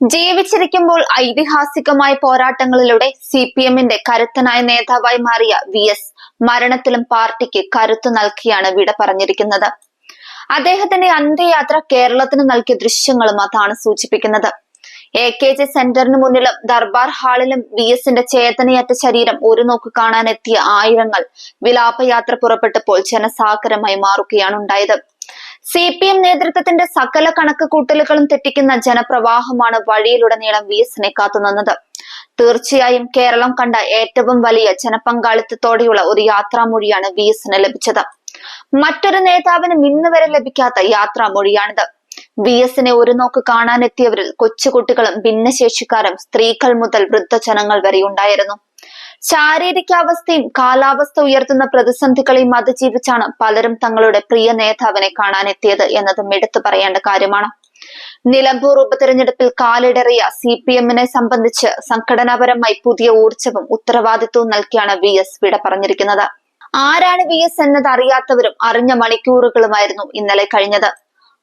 ജീവിച്ചിരിക്കുമ്പോൾ ഐതിഹാസികമായ പോരാട്ടങ്ങളിലൂടെ C P എമ്മിന്റെ കരുത്തനായ നേതാവായി മാറിയ വി എസ് മരണത്തിലും പാർട്ടിക്ക് കരുത്തു നൽകിയാണ് വിട പറഞ്ഞിരിക്കുന്നത്. അദ്ദേഹത്തിന്റെ അന്ത്യയാത്ര കേരളത്തിന് നൽകിയ ദൃശ്യങ്ങളും അതാണ് സൂചിപ്പിക്കുന്നത്. എ കെ ജി സെന്ററിന് മുന്നിലും ദർബാർ ഹാളിലും വി എസിന്റെ ചേതനയറ്റ ശരീരം ഒരു നോക്ക് കാണാനെത്തിയ ആയിരങ്ങൾ വിലാപയാത്ര പുറപ്പെട്ടപ്പോൾ ജനസാഗരമായി മാറുകയാണ് ഉണ്ടായത്. സി പി എം നേതൃത്വത്തിന്റെ സകല കണക്ക് കൂട്ടലുകളും തെറ്റിക്കുന്ന ജനപ്രവാഹമാണ് വഴിയിലുടനീളം വി എസിനെ കാത്തുനിന്നത്. തീർച്ചയായും കേരളം കണ്ട ഏറ്റവും വലിയ ജനപങ്കാളിത്തത്തോടെയുള്ള ഒരു യാത്രാമൊഴിയാണ് വി എസിന് ലഭിച്ചത്. മറ്റൊരു നേതാവിനും ഇന്ന് വരെ ലഭിക്കാത്ത യാത്രാമൊഴിയാണിത്. വി എസിനെ ഒരു നോക്ക് കാണാനെത്തിയവരിൽ കൊച്ചുകുട്ടികളും ഭിന്നശേഷിക്കാരും സ്ത്രീകൾ മുതൽ വൃദ്ധജനങ്ങൾ വരെ ഉണ്ടായിരുന്നു ശാരീരികാവസ്ഥയും കാലാവസ്ഥ ഉയർത്തുന്ന പ്രതിസന്ധികളെയും അതിജീവിച്ചാണ് പലരും തങ്ങളുടെ പ്രിയ നേതാവിനെ കാണാനെത്തിയത് എന്നതും എടുത്തു പറയേണ്ട കാര്യമാണ്. നിലമ്പൂർ ഉപതെരഞ്ഞെടുപ്പിൽ കാലിടറിയ സി പി എമ്മിനെ സംബന്ധിച്ച് സംഘടനാപരമായി പുതിയ ഊർജവും ഉത്തരവാദിത്വവും നൽകിയാണ് വി എസ് വിട പറഞ്ഞിരിക്കുന്നത്. ആരാണ് വി എസ് എന്നത് അറിയാത്തവരും അറിഞ്ഞ മണിക്കൂറുകളുമായിരുന്നു ഇന്നലെ കഴിഞ്ഞത്.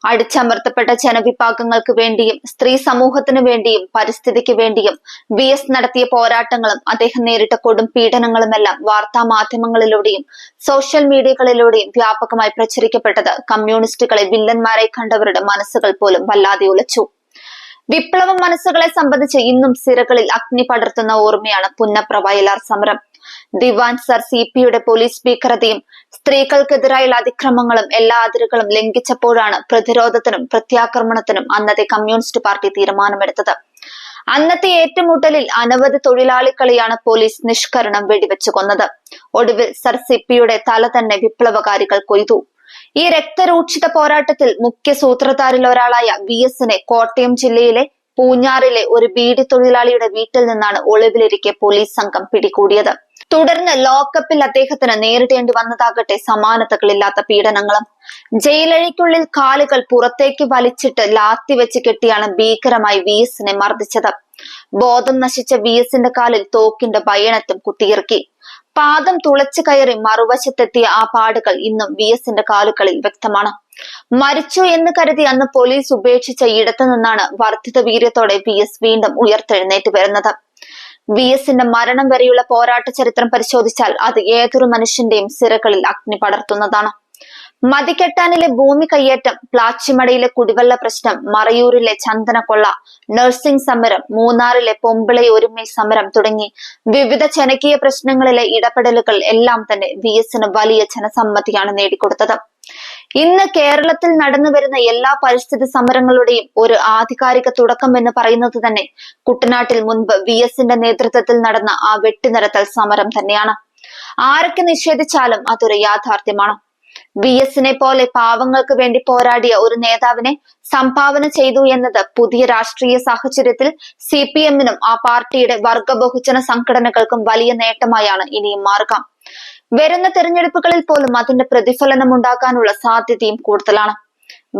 അടിച്ചമർത്തപ്പെട്ട ജനവിഭാഗങ്ങൾക്ക് വേണ്ടിയും സ്ത്രീ സമൂഹത്തിനു വേണ്ടിയും പരിസ്ഥിതിക്ക് വേണ്ടിയും വി എസ് നടത്തിയ പോരാട്ടങ്ങളും അദ്ദേഹം നേരിട്ട കൊടും പീഡനങ്ങളുമെല്ലാം വാർത്താ മാധ്യമങ്ങളിലൂടെയും സോഷ്യൽ മീഡിയകളിലൂടെയും വ്യാപകമായി പ്രചരിക്കപ്പെട്ടത് കമ്മ്യൂണിസ്റ്റുകളെ വില്ലന്മാരായി കണ്ടവരുടെ മനസ്സുകൾ പോലും വല്ലാതെ ഉലച്ചു. വിപ്ലവ മനസ്സുകളെ സംബന്ധിച്ച് ഇന്നും സിരകളിൽ അഗ്നി പടർത്തുന്ന ഓർമ്മയാണ് പുന്നപ്ര വയലാർ സമരം. ദിവാൻ സർ സി പിയുടെ പോലീസ് ഭീകരതയും സ്ത്രീകൾക്കെതിരായുള്ള അതിക്രമങ്ങളും എല്ലാ അതിരുകളും ലംഘിച്ചപ്പോഴാണ് പ്രതിരോധത്തിനും പ്രത്യാക്രമണത്തിനും അന്നത്തെ കമ്മ്യൂണിസ്റ്റ് പാർട്ടി തീരുമാനമെടുത്തത്. അന്നത്തെ ഏറ്റുമുട്ടലിൽ അനവധി തൊഴിലാളികളെയാണ് പോലീസ് നിഷ്കരണം വെടിവെച്ചു കൊന്നത്. ഒടുവിൽ സർ സിപ്പിയുടെ തല തന്നെ വിപ്ലവകാരികൾ കൊയ്തു. ഈ രക്തരൂക്ഷിത പോരാട്ടത്തിൽ മുഖ്യ സൂത്രധാരിൽ ഒരാളായ വി എസിനെ കോട്ടയം ജില്ലയിലെ പൂഞ്ഞാറിലെ ഒരു ബീഡി തൊഴിലാളിയുടെ വീട്ടിൽ നിന്നാണ് ഒളിവിലിരിക്കെ പോലീസ് സംഘം പിടികൂടിയത്. തുടർന്ന് ലോക്കപ്പിൽ അദ്ദേഹത്തിന് നേരിടേണ്ടി വന്നതാകട്ടെ സമാനതകളില്ലാത്ത പീഡനങ്ങളും. ജയിലഴിക്കുള്ളിൽ കാലുകൾ പുറത്തേക്ക് വലിച്ചിട്ട് ലാത്തി വെച്ച് കെട്ടിയാണ് ഭീകരമായി വി എസിനെ മർദ്ദിച്ചത്. ബോധം നശിച്ച വി എസിന്റെ കാലിൽ തോക്കിന്റെ ഭയണത്തും കുത്തിയിറക്കി. പാദം തുളച്ചു കയറി മറുവശത്തെത്തിയ ആ പാടുകൾ ഇന്നും വി എസിന്റെ കാലുകളിൽ വ്യക്തമാണ്. മരിച്ചു എന്ന് കരുതി അന്ന് പോലീസ് ഉപേക്ഷിച്ച ഇടത്തു നിന്നാണ് വർദ്ധിത വീര്യത്തോടെ വി എസ് വീണ്ടും ഉയർത്തെഴുന്നേറ്റ് വരുന്നത്. വി എസിന്റെ മരണം വരെയുള്ള പോരാട്ട ചരിത്രം പരിശോധിച്ചാൽ അത് ഏതൊരു മനുഷ്യന്റെയും സിരകളിൽ അഗ്നി പടർത്തുന്നതാണ്. മതികെട്ടാനിലെ ഭൂമി കയ്യേറ്റം പ്ലാച്ചിമടയിലെ കുടിവെള്ള പ്രശ്നം മറയൂരിലെ ചന്ദനക്കൊള്ള നഴ്സിംഗ് സമരം മൂന്നാറിലെ പൊമ്പിളை ഒരുമൈ സമരം തുടങ്ങി വിവിധ ജനകീയ പ്രശ്നങ്ങളിലെ ഇടപെടലുകൾ എല്ലാം തന്നെ വി എസിന് വലിയ ജനസമ്മതിയാണ് നേടിക്കൊടുത്തത്. ഇന്ന് കേരളത്തിൽ നടന്നു വരുന്ന എല്ലാ പരിസ്ഥിതി സമരങ്ങളുടെയും ഒരു ആധികാരിക തുടക്കം എന്ന് പറയുന്നത് തന്നെ കുട്ടനാട്ടിൽ മുൻപ് വി എസിന്റെ നേതൃത്വത്തിൽ നടന്ന ആ വെട്ടിനിരത്തൽ സമരം തന്നെയാണ്. ആരൊക്കെ നിഷേധിച്ചാലും അതൊരു യാഥാർത്ഥ്യമാണ്. വി എസിനെ പോലെ പാവങ്ങൾക്ക് വേണ്ടി പോരാടിയ ഒരു നേതാവിനെ സംഭാവന ചെയ്തു എന്നത് പുതിയ രാഷ്ട്രീയ സാഹചര്യത്തിൽ സി പി എമ്മിനും ആ പാർട്ടിയുടെ വർഗ ബഹുജന സംഘടനകൾക്കും വലിയ നേട്ടമായാണ് ഇനിയും മാറുക വരുന്ന തെരഞ്ഞെടുപ്പുകളിൽ പോലും അതിന്റെ പ്രതിഫലനം ഉണ്ടാക്കാനുള്ള സാധ്യതയും കൂടുതലാണ്.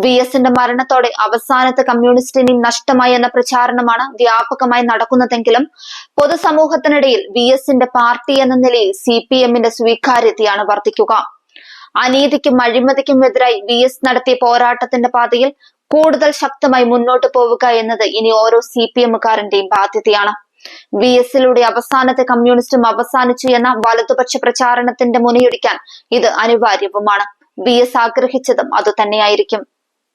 വി എസിന്റെ മരണത്തോടെ അവസാനത്തെ കമ്മ്യൂണിസ്റ്റിനെയും നഷ്ടമായി എന്ന പ്രചാരണമാണ് വ്യാപകമായി നടക്കുന്നതെങ്കിലും പൊതുസമൂഹത്തിനിടയിൽ വി എസിന്റെ പാർട്ടി എന്ന നിലയിൽ സി പി എമ്മിന്റെ സ്വീകാര്യതയാണ് വർദ്ധിക്കുക. അനീതിക്കും അഴിമതിക്കും എതിരായി വി എസ് നടത്തിയ പോരാട്ടത്തിന്റെ പാതയിൽ കൂടുതൽ ശക്തമായി മുന്നോട്ട് പോവുക എന്നത് ഇനി ഓരോ സി പി എമ്മുകാരന്റെയും ബാധ്യതയാണ്. വി എസിലൂടെ അവസാനത്തെ കമ്മ്യൂണിസ്റ്റും അവസാനിച്ചു എന്ന വലതുപക്ഷ പ്രചാരണത്തിന്റെ മുനയൊടിക്കാൻ ഇത് അനിവാര്യവുമാണ്. V S ആഗ്രഹിച്ചതും അതുതന്നെയായിരിക്കും.